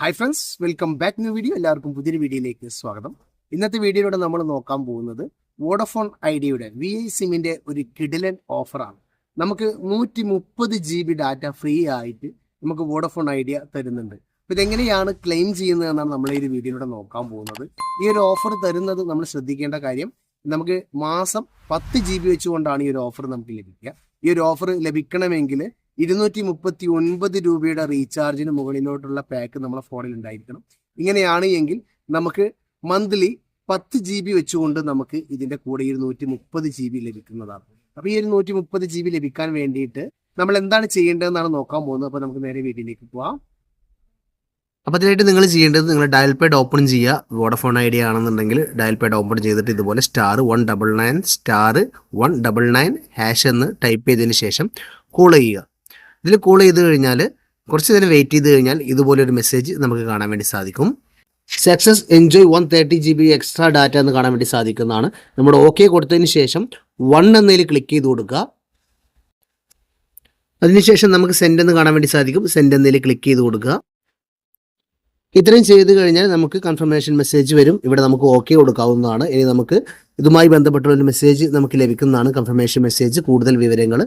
Hi friends welcome back new video എല്ലാവർക്കും പുതിയൊരു വീഡിയോയിലേക്ക് സ്വാഗതം. ഇന്നത്തെ വീഡിയോയിലൂടെ നമ്മൾ നോക്കാൻ പോകുന്നത് വോഡഫോൺ ഐഡിയയുടെ വി ഐ സിമ്മിന്റെ ഒരു കിഡിലൻ ഓഫറാണ് നമുക്ക് നൂറ്റി മുപ്പത് ജി ബി ഡാറ്റ ഫ്രീ ആയിട്ട് നമുക്ക് വോഡഫോൺ ഐഡിയ തരുന്നുണ്ട്. അപ്പോൾ ഇതെങ്ങനെയാണ് ക്ലെയിം ചെയ്യുന്നതെന്നാണ് നമ്മൾ ഈ വീഡിയോയിലൂടെ നോക്കാൻ പോകുന്നത്. ഈ ഒരു ഓഫർ തരുന്നത് നമ്മൾ ശ്രദ്ധിക്കേണ്ട കാര്യം നമുക്ക് മാസം പത്ത് ജി ബി വെച്ചുകൊണ്ടാണ് ഈ ഒരു ഓഫർ നമുക്ക് ലഭിക്കുക. ഈ ഒരു ഓഫർ ലഭിക്കണമെങ്കിൽ ഇരുന്നൂറ്റി മുപ്പത്തി ഒൻപത് രൂപയുടെ റീചാർജിന് മുകളിലോട്ടുള്ള പാക്ക് നമ്മളെ ഫോണിൽ ഉണ്ടായിരിക്കണം. ഇങ്ങനെയാണ് എങ്കിൽ നമുക്ക് മന്ത്ലി പത്ത് ജി ബി വെച്ചുകൊണ്ട് നമുക്ക് ഇതിന്റെ കൂടെ ഇരുന്നൂറ്റി മുപ്പത് ജി ബി ലഭിക്കുന്നതാണ്. അപ്പൊ ഈ ഒരു നൂറ്റി മുപ്പത് ജി ബി ലഭിക്കാൻ വേണ്ടിയിട്ട് നമ്മൾ എന്താണ് ചെയ്യേണ്ടതെന്നാണ് നോക്കാൻ പോകുന്നത്. അപ്പൊ നമുക്ക് നേരെ വീട്ടിലേക്ക് പോവാം. അപ്പോൾ അതിനായിട്ട് നിങ്ങൾ ചെയ്യേണ്ടത് നിങ്ങൾ ഡയൽ പാഡ് ഓപ്പൺ ചെയ്യുക. വോഡഫോൺ ഐഡിയ ആണെന്നുണ്ടെങ്കിൽ ഡയൽ പാഡ് ഓപ്പൺ ചെയ്തിട്ട് ഇതുപോലെ star one double nine star one double nine hash എന്ന് ടൈപ്പ് ചെയ്തതിന് ശേഷം കോൾ ചെയ്യുക. ഇതിൽ കോൾ ചെയ്ത് കഴിഞ്ഞാൽ കുറച്ച് നേരം വെയിറ്റ് ചെയ്ത് കഴിഞ്ഞാൽ ഇതുപോലെ ഒരു മെസ്സേജ് നമുക്ക് കാണാൻ വേണ്ടി സാധിക്കും. Success enjoy one thirty G B extra data എന്ന് കാണാൻ വേണ്ടി സാധിക്കുന്നതാണ്. നമ്മുടെ ഓക്കെ കൊടുത്തതിന് ശേഷം വൺ എന്നതിൽ ക്ലിക്ക് ചെയ്ത് കൊടുക്കുക. അതിനുശേഷം നമുക്ക് സെൻഡ് എന്ന് കാണാൻ വേണ്ടി സാധിക്കും. സെൻഡ് എന്നതിൽ ക്ലിക്ക് ചെയ്ത് കൊടുക്കുക. ഇത്രയും ചെയ്ത് കഴിഞ്ഞാൽ നമുക്ക് കൺഫർമേഷൻ മെസ്സേജ് വരും. ഇവിടെ നമുക്ക് ഓക്കെ കൊടുക്കാവുന്നതാണ്. ഇനി നമുക്ക് ഇതുമായി ബന്ധപ്പെട്ട ഒരു മെസ്സേജ് നമുക്ക് ലഭിക്കുന്നതാണ് കൺഫർമേഷൻ മെസ്സേജ് കൂടുതൽ വിവരങ്ങൾ.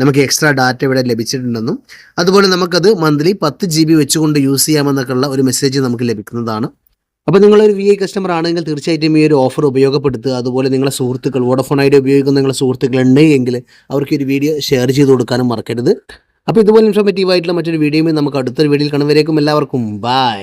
നമുക്ക് എക്സ്ട്രാ ഡാറ്റ ഇവിടെ ലഭിച്ചിട്ടുണ്ടെന്നും. അതുപോലെ നമുക്കത് മന്ത്ലി പത്ത് ജി ബി വെച്ചുകൊണ്ട് യൂസ് ചെയ്യാമെന്നൊക്കെയുള്ള ഒരു മെസ്സേജ് നമുക്ക് ലഭിക്കുന്നതാണ്. അപ്പോൾ നിങ്ങളൊരു വി ഐ കസ്റ്റമർ ആണെങ്കിൽ തീർച്ചയായിട്ടും ഈ ഒരു ഓഫർ ഉപയോഗപ്പെടുത്തുക. അതുപോലെ നിങ്ങളെ സുഹൃത്തുക്കൾ വോഡഫോൺ ഐഡിയ ഉപയോഗിക്കുന്ന നിങ്ങളുടെ സുഹൃത്തുക്കൾ ഉണ്ടെങ്കിൽ അവർക്ക് ഒരു വീഡിയോ ഷെയർ ചെയ്ത് കൊടുക്കാനും മറക്കരുത്. അപ്പോൾ ഇതുപോലെ ഇൻഫോർമേറ്റീവ് ആയിട്ടുള്ള മറ്റൊരു വീഡിയോയും നമുക്ക് അടുത്തൊരു വീഡിയോയിൽ കാണുന്നവരേക്കും എല്ലാവർക്കും ബൈ